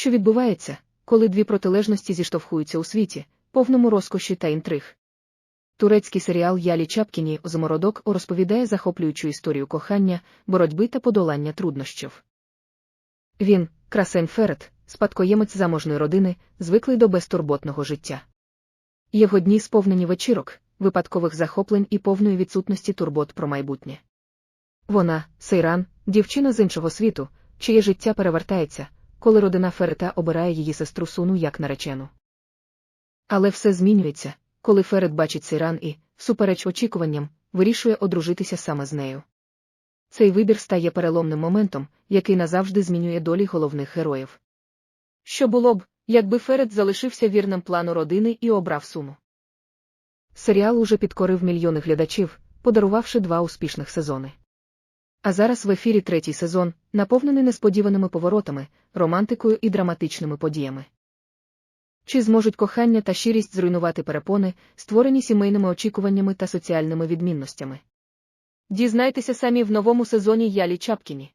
Що відбувається, коли дві протилежності зіштовхуються у світі, повному розкоші та інтриг. Турецький серіал Ялі Чапкіні Змородок розповідає захоплюючу історію кохання, боротьби та подолання труднощів. Він, красень Ферет, спадкоємець заможної родини, звиклий до безтурботного життя. Його дні сповнені вечірок, випадкових захоплень і повної відсутності турбот про майбутнє. Вона, Сейран, дівчина з іншого світу, чиє життя перевертається, коли родина Ферета обирає її сестру суну як наречену. Але все змінюється, коли Ферет бачить Сейран і, всупереч очікуванням, вирішує одружитися саме з нею. Цей вибір стає переломним моментом, який назавжди змінює долі головних героїв. Що було б, якби Ферет залишився вірним плану родини і обрав суну? Серіал уже підкорив мільйони глядачів, подарувавши два успішних сезони. А зараз в ефірі третій сезон, наповнений несподіваними поворотами, романтикою і драматичними подіями. Чи зможуть кохання та щирість зруйнувати перепони, створені сімейними очікуваннями та соціальними відмінностями? Дізнайтеся самі в новому сезоні Ялі Чапкіні.